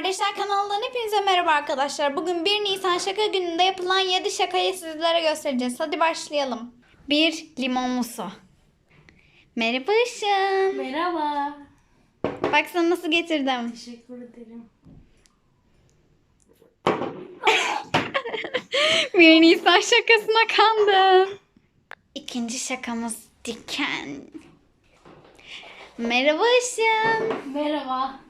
Kardeşler kanalından hepinize merhaba arkadaşlar. Bugün 1 Nisan şaka gününde yapılan 7 şakayı sizlere göstereceğiz. Hadi başlayalım. 1. Limonlu su. Merhaba Işın. Merhaba. Bak sana nasıl getirdim. Teşekkür ederim. 1 Nisan şakasına kandım. İkinci şakamız diken. Merhaba Işın. Merhaba.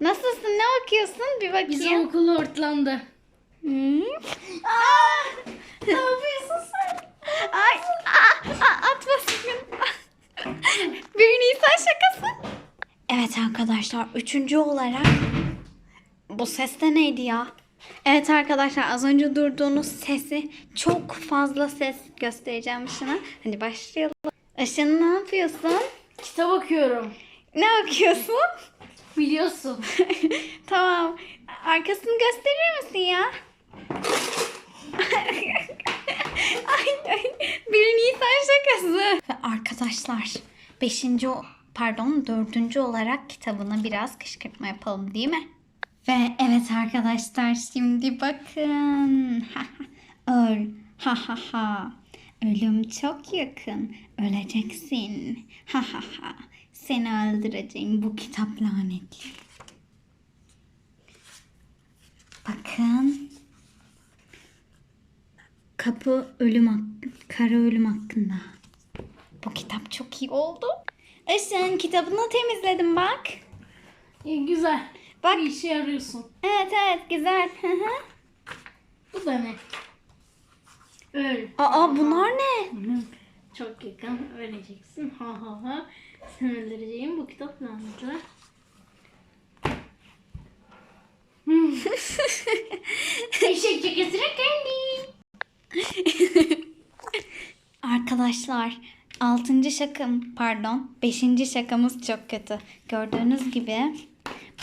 Nasılsın? Ne okuyorsun? Bir bakayım. Bizim okul hortlandı. Hmm. Aa, ne yapıyorsun sen? Ay, aa, aa, atma sakın. Bir Nisan şakası. Evet arkadaşlar üçüncü olarak bu ses de neydi ya? Evet arkadaşlar az önce durduğunuz sesi çok fazla ses göstereceğim Işın'a. Hadi başlayalım. Işın ne yapıyorsun? Kitap okuyorum. Ne okuyorsun? Biliyorsun. tamam. Arkasını gösterir misin ya? ay, ay, bir Nisan şakası. Ve arkadaşlar 5. pardon 4. olarak kitabına biraz kışkırtma yapalım değil mi? Ve evet arkadaşlar şimdi bakın. Öl. Ha ha ha. Ölüm çok yakın. Öleceksin. Ha ha ha. Seni öldüreceğim bu kitap lanetli. Bakın. Kapı ölüm hakkı, kara ölüm hakkında. Bu kitap çok iyi oldu. Işın kitabını temizledim bak. İyi güzel. Bak. Bir işe yarıyorsun. Evet evet güzel. Hı hı. Bu da ne? Öl. Aa bunlar ne? Çok yakın öleceksin. Ha ha ha. Seni öldüreceğim. Bu kitap lanetli. Hmm. Eşek şakasına geldim. Arkadaşlar 6. şakam pardon 5. şakamız çok kötü. Gördüğünüz gibi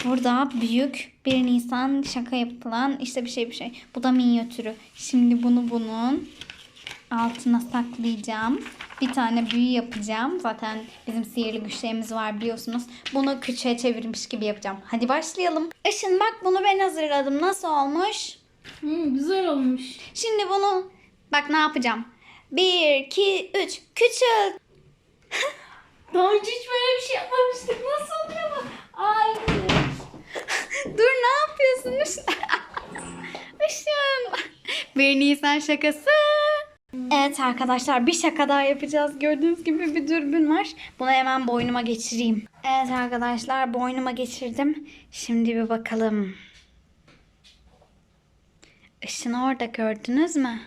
burada büyük bir Nisan şaka yapılan işte bir şey bir şey. Bu da minyatürü. Şimdi bunu bunun altına saklayacağım. Bir tane büyü yapacağım. Zaten bizim sihirli güçlerimiz var biliyorsunuz. Bunu küçüğe çevirmiş gibi yapacağım. Hadi başlayalım. Işın bak bunu ben hazırladım. Nasıl olmuş? Hmm, güzel olmuş. Şimdi bunu bak ne yapacağım. 1, 2, 3. Küçük. Daha önce hiç böyle bir şey yapmamıştık. Nasıl oluyor bu? Ay. Dur ne yapıyorsun? Işın. Bir Nisan şakası. Evet arkadaşlar bir şaka daha yapacağız. Gördüğünüz gibi bir dürbün var. Bunu hemen boynuma geçireyim. Evet arkadaşlar boynuma geçirdim. Şimdi bir bakalım. Işın orada gördünüz mü?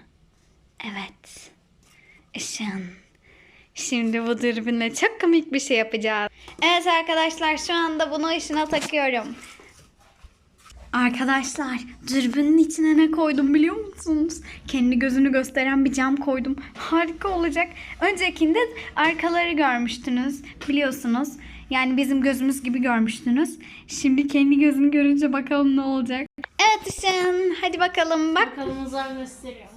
Evet. Işın. Şimdi bu dürbünle çok komik bir şey yapacağız. Evet arkadaşlar şu anda bunu ışına takıyorum. Arkadaşlar dürbünün içine ne koydum biliyor musunuz? Kendi gözünü gösteren bir cam koydum. Harika olacak. Öncekinde arkaları görmüştünüz biliyorsunuz. Yani bizim gözümüz gibi görmüştünüz. Şimdi kendi gözünü görünce bakalım ne olacak. Evet Işın hadi bakalım bak. Bakalım uzak gösteriyorum.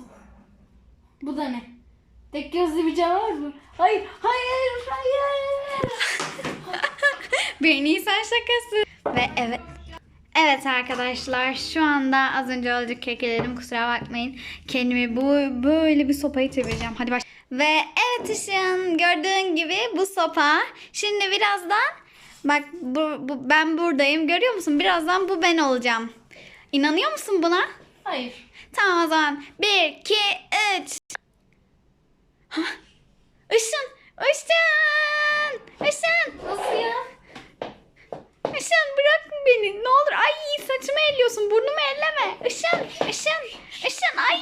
Bu da ne? Tek gözlü bir canavar mı? Hayır, hayır, hayır. bir Nisan şakası. Ve evet. Evet arkadaşlar şu anda az önce azıcık kekeledim kusura bakmayın. Kendimi bu böyle bir sopayı çevireceğim. Hadi baş. Ve evet Işın gördüğün gibi bu sopa. Şimdi birazdan bak bu, bu, ben buradayım görüyor musun? Birazdan bu ben olacağım. İnanıyor musun buna? Hayır. Tamam o zaman. 1, 2, 3. Hah. Işın! Işın! Işın! Nasıl ya? Işın bırak beni ne elliyorsun burnumu elleme. Işın! Işın! Işın! Ay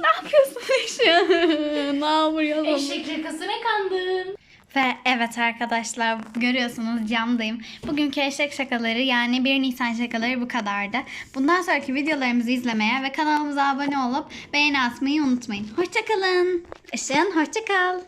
ne yapıyorsun Işın? ne yapıyorsun? Eşek şakasına kandın. Ve evet arkadaşlar görüyorsunuz camdayım. Bugünkü eşek şakaları yani 1 Nisan şakaları bu kadardı. Bundan sonraki videolarımızı izlemeye ve kanalımıza abone olup beğeni atmayı unutmayın. Hoşçakalın. Işın hoşçakal.